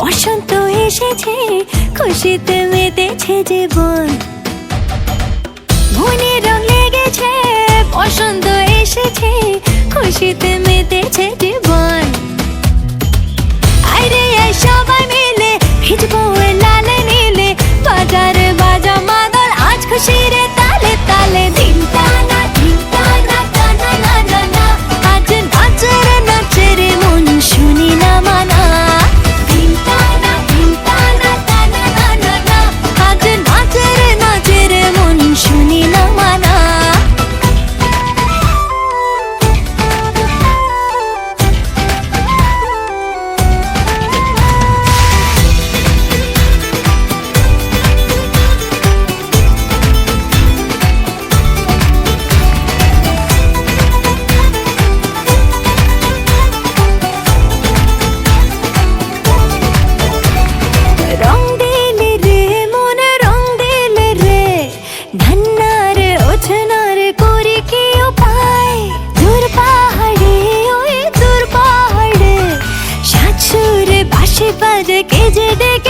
বসন্ত এসেছে খুশিতে মেতেছে জীবন। মনে রং লেগেছে বসন্ত এসেছে খুশিতে মেতেছে পারে কে যে ডেকে